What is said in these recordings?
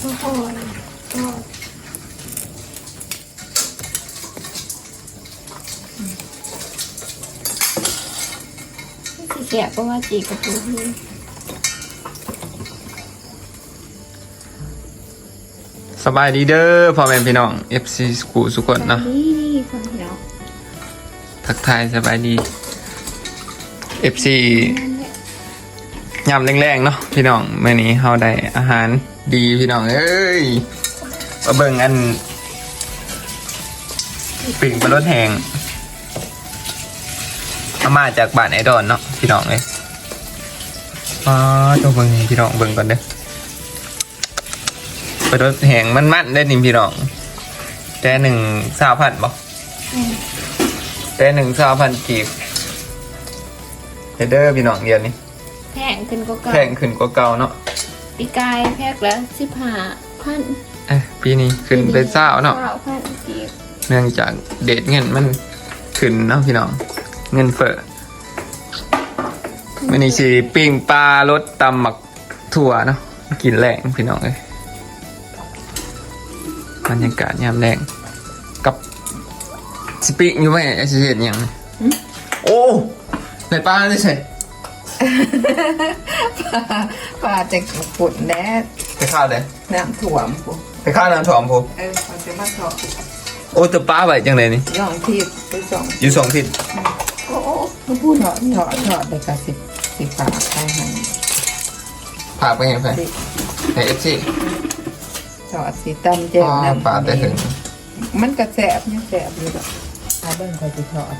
โอ้โหก็สีแกะก็ว่าจีกระปูนี่สบายดีเด้อพ่อแม่พี่น้อง FC สกูสุกคนเนาะนี่คนเดียวทักทายสบายดี FC ยามแรงๆเนาะพี่น้องเมื้อนี้เฮาได้อาหาร ดีพี่น้องเอ้ยมาเบิ่งอันปิ่งปลาลดแหงเอามาจากบ้านไอดอนเนาะพี่น้องเอ้ยอ๋อต้องเบิ่งให้พี่น้องเบิ่งก่อนเด้อปลาลดแหงมันมันๆได้อนี่พี่น้องแต่หนึ่งสามพันบ่อืมแต่หนึ่งสามพันกีบเฮดเดอร์พี่น้องเดียวนี้แพงขึ้นก็เก่าแพงขึ้นกว่าเก่าเนาะ ปีกายแพงแล้วสิบห้าพันเอ้ยปีนี้ขึ้นเป็นเศร้าเนาะเก้าพันจีบเนื่องจากเดทเงินมันขึ้นเนาะพี่น้อง เงินเฟ้อมันนี่สิปิ้งปลารสตำหมักถั่วเนาะกินแรงพี่น้องเลยบรรยากาศยามแรงกับสปิ้งอยู่ไหมไอ้สิเห็นยังโอ้ในปลาได้ใส่ ปลาจะปุ่นแดดไปข้าวเลยน้ำถ่วมปุ๊ไปข้าวน้ำถ่วมพูเออมันจะมาถอดโอ้แตัวปลาไว้จังเลยนี่ย่องที่ไปส่งอยู่สองทิศโอ้โอ้มาพูดถอดถอดถอดเลยค่ะสิสิฝากไปให้พาไปไงไปให้เอฟซีถอดสีตั้มแจ่มอ๋อน้ำปลาแต่ถึงมันกระแสบเนี่ยแสบอยู่แบบเอาเบิ้งคอยจะถอด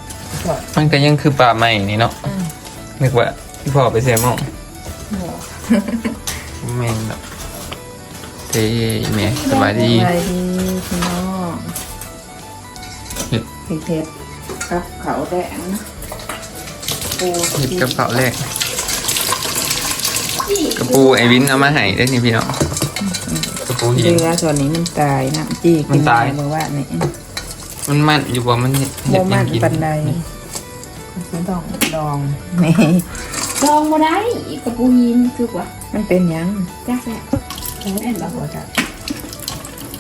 ถอดมันก็ยังคือปลาใหม่นี่เนาะอืมนึกว่า พี่พ่อไปเสียหมองหัวแม่งเนาะเฮ้ยแม่สบายดีสบายดีพี่น้องเห็ดพี่เพชรกับเขาแดงนะปูเห็ดกระเพราแรกกระปูไอวินเอามาให้ได้นี่พี่น้องกระปูหินเรือส่วนนี้มันตายนะจี้มักินนตายเมื่อวานนี้มันมันอยู่ว่ามันเห็ดโมเห็ดมัยังนกินปันใดมันต้องดองนี่ ลองมาได้อีกกระปูยินคือว่ามันเป็นหยังจ้าแหละแม่นบ่หัวจัก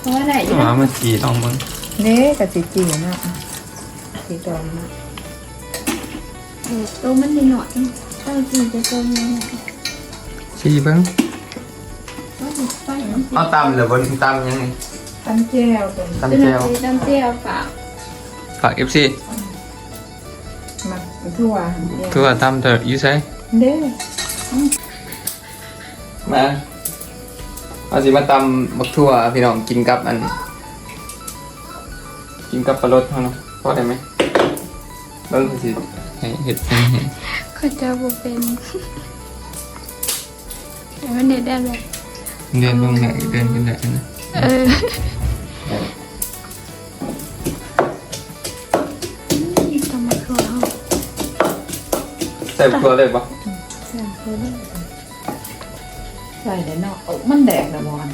เพราะว่าไหนอ๋อมันสีลองมึงเน่กับจีจีเนาะสีดองเนาะเออตัวมันนิดหน่อยตั้งจริงจะตัวมันสีเบิ้งว่าจะไปมันเอาตำหรือบนตำยังไงตั้งแจ้วเป็นตำเจียวน้ำเจียวฝากฝากเอฟซีมันทั่วคือว่าตำเถอะอยูไซ เด้มาเอาสิมาตำบักทั่วพี่น้องกินกับอัน กินกับปลาลดเท่านั้นพอได้ไหมเบิ้งสิให้เห็ดให้เห็นเขาจะบุเป็นแต่ว่าเน็ตได้เลยเดินเบิ้งไหนเดินกันได้นะเออทำมาครัวเขาใส่ตัวเลยปะ ใส่ได้เนาะมันแดกนะบอล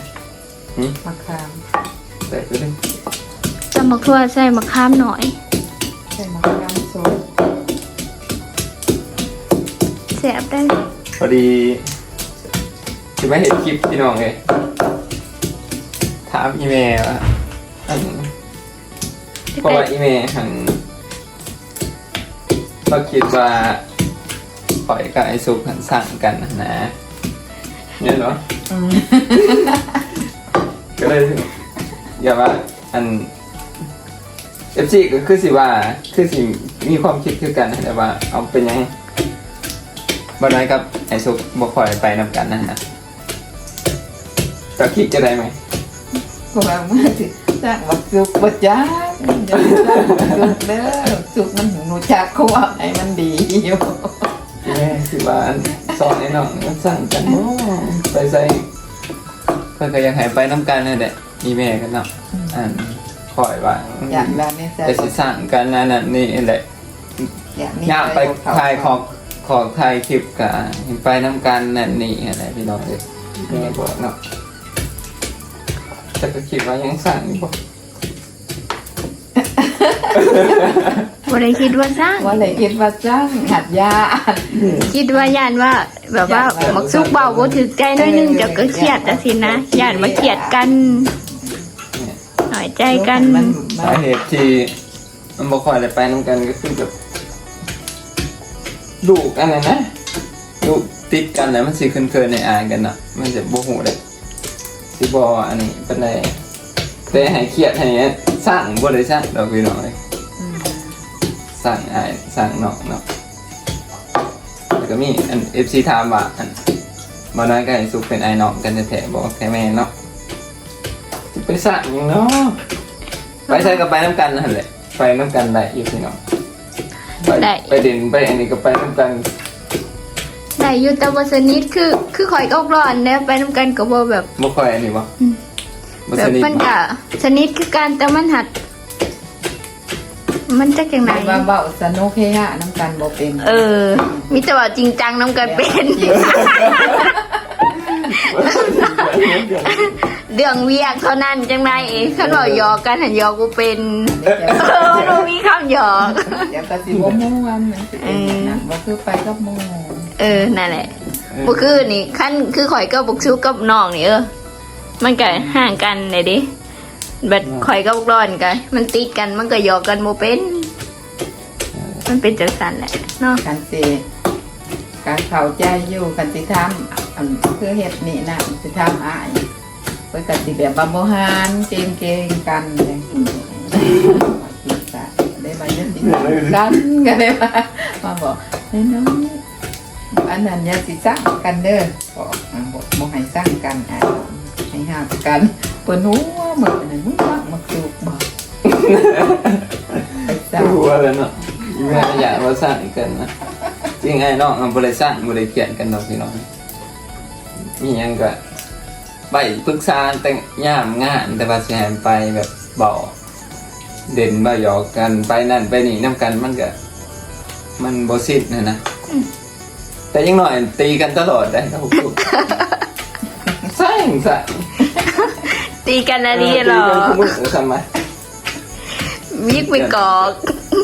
หืมมะขามใส่ตัวเลยทำมาครัวใส่มะขามหน่อย ใส่มะขามสดแสบได้พอดีคือไม่เห็นคลิปพี่น้องเลยถามอีเมลว่าอันเพราะว่าอีเมลหันก็คิดว่า ปล่อยกับไอซุกหันสั่งกันนะนะเนี่ยเนาะอืมก็เลยอย่าว่าอันเอฟซีก็คือสิว่าคือสิมีความคิดคือกันนะแต่ว่า เอาเป็นยังบ่ได้กับไอซุกบ่ค่อยไปนำกันนะฮะก็คิดจะได้ไหมกูว่าเมื่อสิจ้างบักสุกบัจ้าอย่าจ้างบักสุกเด้อสุกมันหนูจักเขาว่าไอ้มันดีอยู่ แม่คือว่าสอนไอ้น้องมันสั่งกันบ่ไปใส่เพิ่นก็อยากให้ไปนำกันนั่นแหละมีแม่กันเนาะอันคอยว่าอยากได้เนี่ยจ้ะแต่สิสั่งกันนั่นน่ะนี่แหละอยากย่างไปถ่ายของของถ่ายคลิปกับไปน้ำกันนั่นนี่อะไรพี่น้องเลยแม่บอกเนาะแต่ก็คิดว่ายังสั่งอยู่บ่ บ่ได้คิดว่าสร้าง ว่าเลยคิดว่าจ้างหัดยาคิดว่าย่านว่า แบบว่าย่านว่ามักซุกเบาบ่ถึกใจหน้อยหนึงเดี๋ยวก็เครียดจังซี่นะย่านมาเครียดกันหน่อยใจกัน มันสาเหตุที่มันบ่ค่อยได้ไปน้ำกันก็คือแบบลูกอันนั้นนะลูกติดกันแล้วมันสิคุ้นเคยในอายกันเนาะมันจะบ่ฮู้เลยสิบ่อันนี้ปานใดแต่ให้เครียดให้ สร้างบ่ได้สร้างดอกพี่น้องเอ้ยอืมสร้างอายสร้างนอกเนาะแล้วก็มีอัน FC ถามว่าอันบ่น้อยก็ให้สุกเป็นไอ้น้องกันแท้ๆบ่แค่แม่เนาะสิไปสร้างหยังเนาะไปใช้ก็ไปน้ำกันนั่นแหละไปน้ำกันได้อยู่พี่น้องไปได้ ไปเด่นไปอันนี้ก็ไปน้ำกันได้อยู่แต่ว่าสนิทคือคือข่อยก็ร้อนแน่ไปนํกันก็บ่แบบบ่ค่อยอันนี้บ่อืมบ่ แบสบนิทมันบ่ก็สนิทคือกันแต่มันหัด มันจะจังไหนว่าเบาสนุกเฮฮะน้ำกันบ่เป็น เออ มีแต่ว่าจริงจังน้ำกันเป็น เรื่องเวียกเท่านั้นจังไรขันบอกหยอกกันหันหยอกกูเป็นเดี๋ยวเออมันบ่มีคำหยอกเดี๋ยวก็สิบ่ม่วนมันสิเป็นอย่างนั้นบ่คือไปกับหมู่เออนั่นแหละบ่คือนี่ขั้นคือข่อยก็บุกชูกับน้องนี่เออ มันก็ห่างกันเลยดิแบบข่อยก็บุกร้อนกันมันติดกันมันก็หยอกกันโมเป็น มันเป็นจังสันแหละเนาะกันสิการเข้าใจอยู่กันสิทำอันคือเฮ็ดนี่นะสิทำอ้ายเพิ่นก็สิแบบว่าบ่หานเก่งๆกันเลยได้มาเยอะสิกันก็ได้มามาบอกน้อยๆอันนั้นอย่าสิสร้างกันเด้อบอกอ่าบอกบ่ให้สร้างกันอะ ให้ห้ามกันเปิ้นหัวมื้อนั้นมึงมักมักสุกบ่ไปสร้างรู้ว่าแล้วเนาะแม่อยากว่าสร้างกันนะจริงไอ้น้องมันบ่ได้สร้างบ่ได้เขียนกันดอกพี่น้องมีหยังก็ไปปรึกษาแต่ย่ามงานแต่ว่าสิให้ไปแบบเบาเด่นบ่หยอกกันไปนั่นไปนี่นํกันมันก็มันบ่สิ้นนะนะ แต่อยังหน่อยตีกันตลอดได้ครับผม ใช่ใช่ตีกันอะไรหรอตีกันทุกมื้อทำไมวิกไปกอก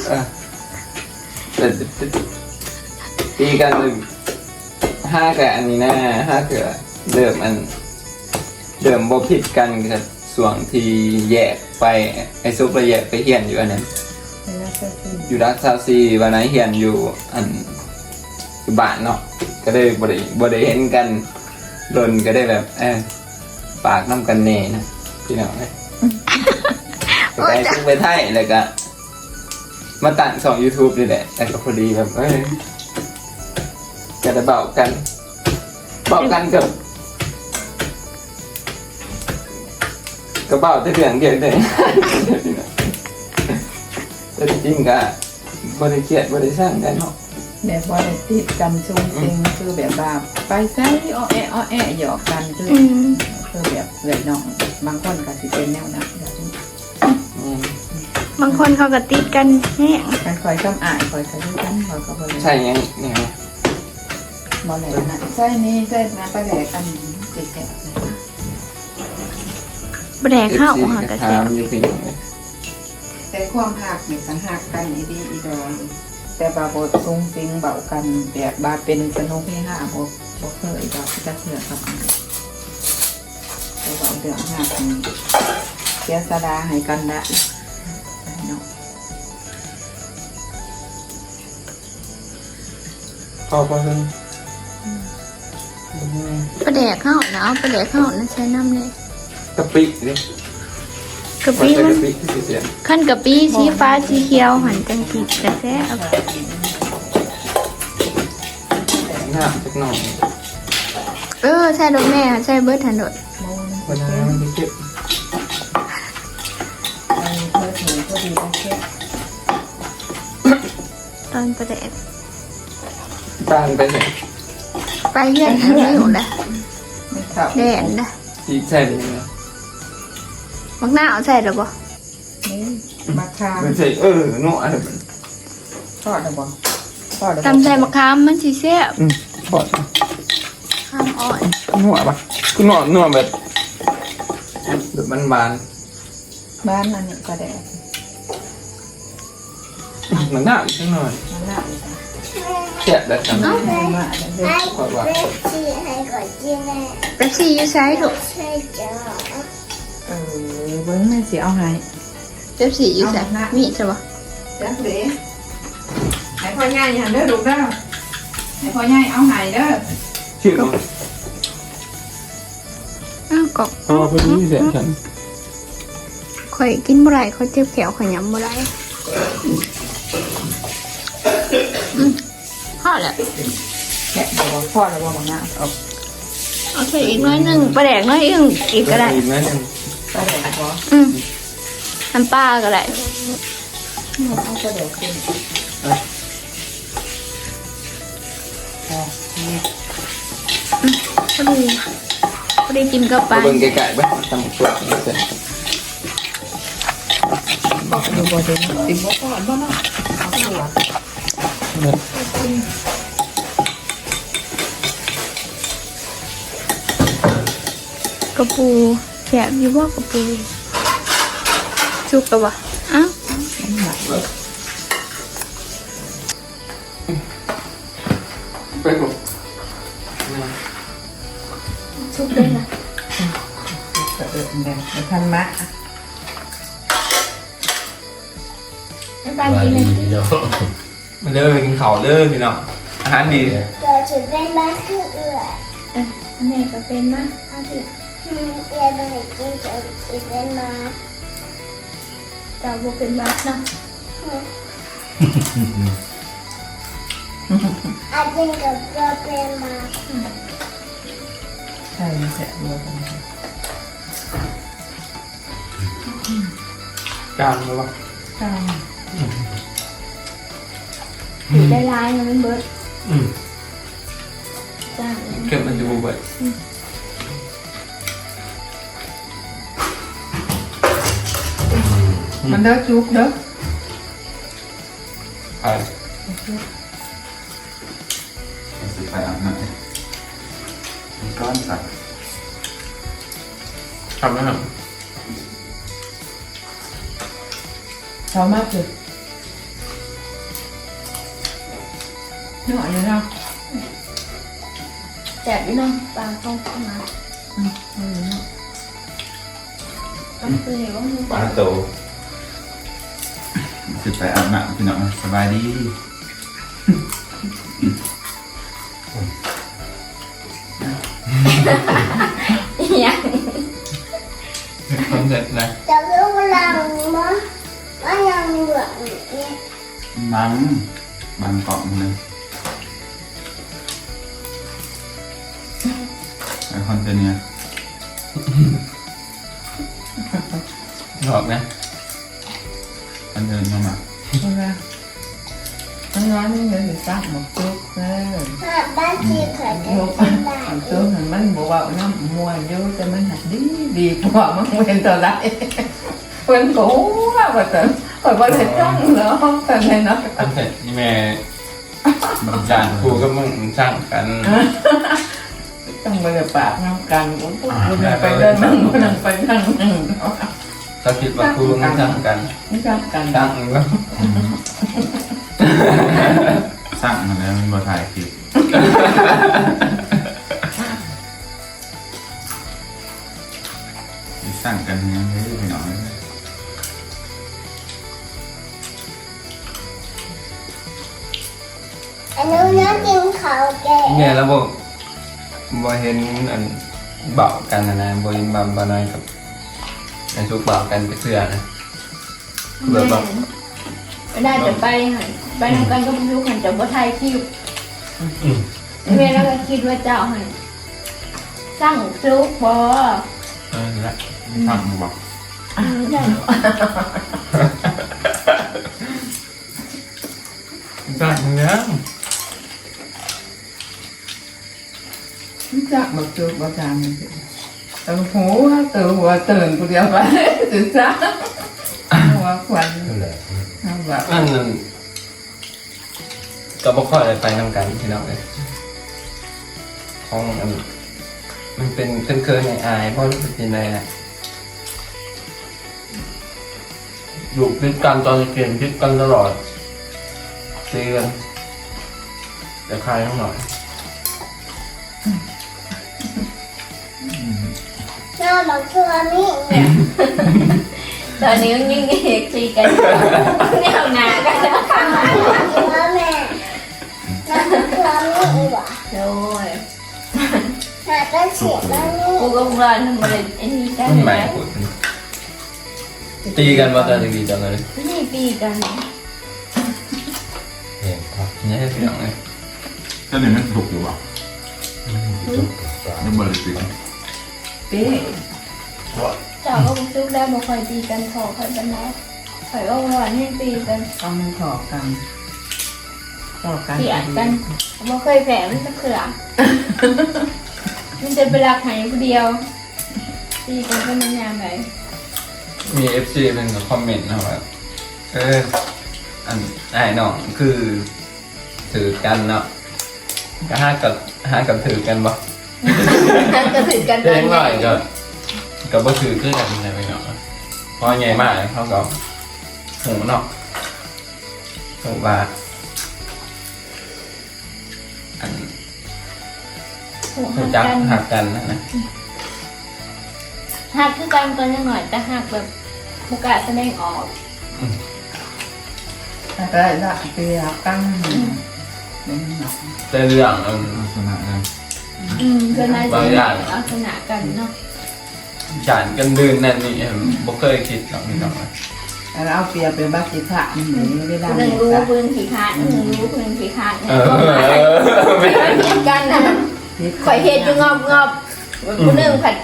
เออแต่แต่ตีกันห้ากับอันนี้นะห้าเกิดเดิมอัน เดิมบ่ผิดกันกับส่วนที่แยกไปไอ้ซุปไปแยกไปเฮียนอยู่อันนั้น อยู่รักซาซีวันนั้นเฮียนอยู่อันอยู่บ้านเนาะก็ได้บ่ได้บ่ได้เห็นกัน โดนก็ได้แบบเออปากน้ำกันเน่นะพี่น้องเอ้ยไปไกลซุปไปไทยแล้วก็มาตั้งสอง YouTube นี่แหละแต่ก็พอดีแบบเอ้ยจะได้เบากันเบากันกับกระเป๋าจะเดือนเดียวเลยแต่จริงก็บริเกียดบริสร้างกันเนาะ แบบว่าได้ติดกันชุ่มซิงคือแบบว่าไปใส่อ้อแอะอ้อแอะหยอกกันคืออืมคือแบบเลือดน้องบางคนก็สิเป็นแนวนั้นแบบนี้อืมบางคนเขาก็ติดกันแห้งมันคอยคำอ่านคอยคอยด้วยกันคอยก็บ่เลยใช่ยังเนี่ยบ่เลยนะใช่นี่ใช่นะไปแหลกอันติดแกะนะแบรข้าวซีหากกระระแสทามอยู่พี่น้องเลยแต่ความหักนี่กันหักกันอีดีอีดอน แต่บาบทซุ้งซิงเบากันแบบบาเป็นสนุกให้ห้าบ่บ่เคยดอกจะเถื่อกับแต่ว่าเดือดหักนี่เสียสดาให้กันได้เนาะพอพอเพิ่งประแดกข้าวนะเอาประแดกข้าวนะใช้น้ำเลยกะปินี่ กะพอปิใส่มันกะปิที่เสียขั้นกะปิสีฟ้าสีเขียวหันจังสีกระแสเอาหน้าสักหน่อยเออใช่รถแม่ใช่เบิร์ดทันรถวันนั้นมันเก็บไปเพื่อถือพอดีก็แค่ตอนประแดกตางไปไหนไปเยี่ยนอันนี้อยู่นะไม่เท่าแดนนะที่ใช่เลยนะ มักหน้าเอาใส่หรือเปล่านี่มาคามไม่ใช่เออหนูอะไรแบบทอดนะบ่ทอดนะบ่ตำใส่มะขามมันสีแซ่บอืมพอดข้ามอ่อนหนัวปะคือหนัวหนัวแบบแบบมันบานบ้านอันนี้ก็ได้ๆหนังหน้าอีกสักหน่อยมันน่าอีกนะแกะได้จังมันมาเด้อขอว่าที่ให้ก่อนกินแม่เป๊ปซี่อยู่ซ้ายถูกใช่จ้ะเออเบิ้งแม่สิเอาให้เป๊ปซี่อยู่ซ้ายเอาหน้ามีใช่ปะจักเด้ให้พ่อใหญ่หันเด้อลูกเด้อให้พ่อใหญ่เอาให้เด้อชื่อมันอ้าวกอกเพราะว่าเพิ่นมีเสียงฉันข่อยกินบ่ได้ข่อยเจ็บแขวข่อยยำบ่ได้อืมพอแล้วแกะบอกว่าพ่อแล้วว่ามันน่าเอาเอาใส่อีกหน้อยหนึ่งปลาแดกน้อยอึ่งอีกก็ได้ อีกไหมหนึ่ง ไปไหนบ่อืมน้ำปลาก็ได้เอากระเดี๋ยวขึ้นอ๋อนี่พอดีพอดีกินกับปลาเบิ่งไกลๆไปทำตัวเสร็จบอกดูบ่เด่นติบ่ก่อนบ่เนาะเอาตัวกระปู สบอยู่ว่ากระปูชุกกระวะอ้าวไปผมชุกได้ละกระเดินแดงในพันมะน้ำปลากินเลยมาเด้อกินข้าวเด้อพี่น้องอาหารดีเราจะเป็นบ้านคือเอื่อยเอ้ยแม่ก็เป็นนะเอาสิอืมเอื่อย ไปไหนกินจะเป็นมาเจ้าบ่เป็นบัดเนาะอาจจะกับ เราเป็นมาใช่แซ่บบ่กันกลางแล้ววะข้าวอยู่ได้ร้าย จุดไปสิไปอาบน้ำมีก้อนสักทำไหมครับชอบมากเลยหน่อาะแสบอยู่เนาะปลาเข้าเข้ามาอืมเอาอยู่เนาะต้องคือเห็นว่ามันปลาโตสิไปอาบน้ำพี่น้องสบายดีย่างคอนเซ็ปต์นะจะรู้หลังมั้งว่ายังเหลือเนี่ยบังบังเกาะมันไอคอนเทนเนียหลอกนะ คอนเทนเนียมาเอาละมันร้อนนี่เลยสิซักหมกจุกเด้อหากบ้านที่เคยลูกเป็นอับ้านนตัวมันมันบอกว่าน้ำมวยอยู่แต่มันหักดีดีกว่ามันเป็นตัวไรเป็นกูว่าว่าแต่ข่อยว่าจะจ้องเนาะแต่ในเนาะคอนเซ็ปต์นี่แม่จานครูก็มึงช่างกันต้องไปปากน้ำกันกูกูไปเดินนั่งกูนั่งไปนั่งนั่ง ถ้าคิดว่าครูมึงช่างกันไม่ชอบกันช่างก็สร้างมาแล้วมันบ่ถ่ายคลิปสิสร้างกันยังไงพี่น้องอันนู้นน้ำกินเขาแก่เนี่ยแล้วบอกบอเห็นอันเบากันนะนะบอเห็นบาบานอยกับ อันชุกเบากันไปเพื่อนะเบื่อบอกไม่ได้จะไปหันไปทำกันก็ไม่รู้หันจะบ่ไทยคิวเวลาก็คิดว่าเจ้าหันสร้างซุกบ่เออละทำมาบอกไม่ได้ได้แล้วจักมาจุกมาจางแต่หูตื่นหัวตื่นกูเดียวไปตื่นจ้าหัวควันแบบอันนั้นก็บอกค่อยไปทำกันพี่น้องเลยของอันมันเป็นเป็นเคยในอายเพราะรู้สึกยังไงนะอยู่พิดกันตอนเกมพิดกันตลอดตีกันเดี๋ยวคลายข้างหน่อย น้าบอกคืออันนี้ตอนนี้ยังยิงเอกตีกันแนวหนากันแล้วค่ะว่าแม่น้าบอกคืออันนี้ว่ะโอ้ยน้าก็เสียอันนี้กูก็ร้อนทำไมไอ้นี่กันใหม่นะตีกันมาตอนตะกี้จังเลยนี่ปีกันเห็นครับนี่ให้เสียงเลยก็นี่มันถูกอยู่ป่ะนี่บริสุทธิ์เป๊ะเจ้าก็บุกซุกได้บ่คอยตีกันขอคอยบันไดคอยก็หวานให้ตีกันต้องมันถอกกันถอกกันเกลียดกันบ่เคยแผลมันจะเขือมันจะไปรักหายผู้เดียวตีกันก็มันยามไหนมีเอฟซีเป็นคอมเมนต์นะว่าเอออันไอ้น้องคือถือกันเนาะก็ห้ากับห้ากับถือกันบ่ นั่นก็ถือกันตเล็อนกหไหนน่อยก็ก็บ่ถือขึ้นกันอะไรไปเนาะเพราะไงมากเขาก็หูเนาะหูว่าอันหูหูหักจักกันหักกันนะนะหักคือกันก่อนยังหน่อยแต่หักแบบบุกล้าแสดงออกอะไรละเปียกันเป็นหนักแต่เรื่องอันลักษณะนั้น อืมเพื่อนนายจะบางอย่างลักษณะกันเนาะจานกันดืนนั่นนี่บ่เคยคิดหรอกนี่น้องแล้วเอาเปียไปบักจิพระมันเหมือนไม่ได้หนึ่งรู้ปืนผีคาดหนึ่งรู้ปืนผีคาดเอเนี่ยอก็หมายไม่ไม่ผิดกันนะข่อยเห็นอยู่งอบงอบผู้หนึ่งผัด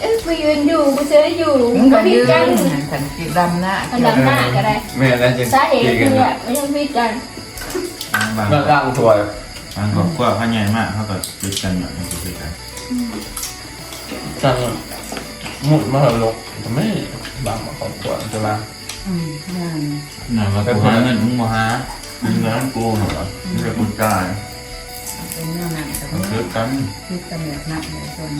เอ้ยกูยืนอยู่กูเจออยู่มันก็ก็ผิยืดนกันขันกิดำหน้าอันดับหน้าก็ได้แม่แล้วจะสาเหตุตีกัคืนอแบเนาะบไม่ยังผิดกันบางเรื่องร่างถวย บางครอบครัวเขาใหญ่มากเขาก็คิดกันแบบนี้คิดกันสั่งหมุดมาลกทำไมบางมาขอบตัวจะมาอืมงานหน่อยว่ากูหาเงินมึงมาหาเงินเงินกูเหรอไม่ใช่กูจ่ายเป็นเรื่องนั้นแต่มันว่าคือกันคิดกันแบบนั้นเลยจน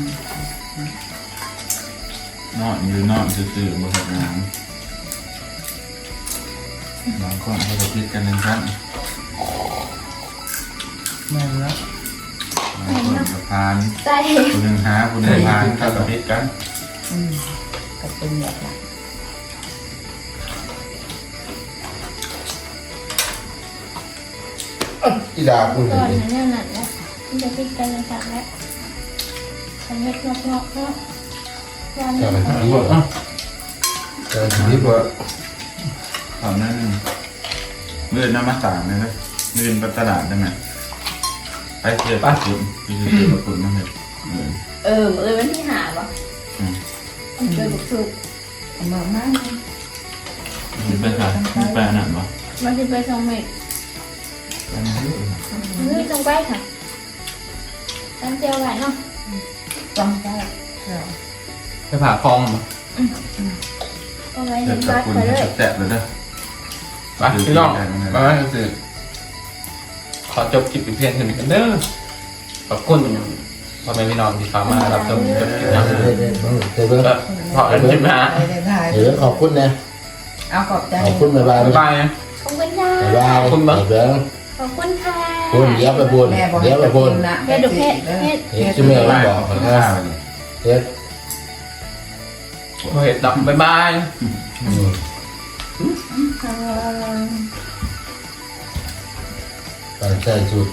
นอนอยู่นอนซื่อๆบนงานบางคนเขาจะคิดกันในชั้น แม่นแล้วบางคนก็พานสาเหตุคนหนึ่งหาคนหนึ่งพานเขาก็คิกันอืมก็เป็นแบบนั้นอีดาคุณก่อนนั้นนั่นแหละมันจะผิดกันเลยจากแล้วฉันเล็กงอกงอกเนาะวันจะไปนี้หาลูกเจอชีวิตว่าตอนนั้นเมื่อน้ำมาสามเลยนะเมื่อไปตลาดได้ไหม ไปเที่ยวปัคุณที่เที่ยวปัคุณมาเลยเออเออวันที่หาปะอืมมันเจอบุกซุกเอามามากมันไปค่ะมันไปอันนั้นปะมันจะไปสองเมตรไปอันนั้นเฮ้ยต้องไปค่ะตั้งเจียวไว้เนาะต้องได้แล้วไปผ่าคลองมาเอาไว้เดี๋ในยวกับบ้านคุณไปเลยแสบเลยเด้อไปพี่น้องมาก็คือ ขอจบคลิปอีกเพียงเท่านี้กันเด้อขอบคุณพ่อแม่พี่น้องที่เข้ามารับชมจบคลิปนะเดี๋ยวเดี๋ยวเดี๋ยวเดี๋ยวก็ขอกันคลิปนะเดี๋ยวขอบคุณนะเอาขอบใจขอบคุณบ๊ายบายบ๊ายบายนะขอบคุณค่ะบ๊ายบายขอบคุณมั้งเดี๋ยวขอบคุณค่ะคุณเดี๋ยวไปพูนแม่บอกเดี๋ยวไปพูนนะเฮ็ดดูเฮ็ดเฮ็ดเดี๋ยวจะไม่เอาบอกนนะข้าวเดี๋ยวโอเคดับบ๊ายบาย อืมตอนใส่สุด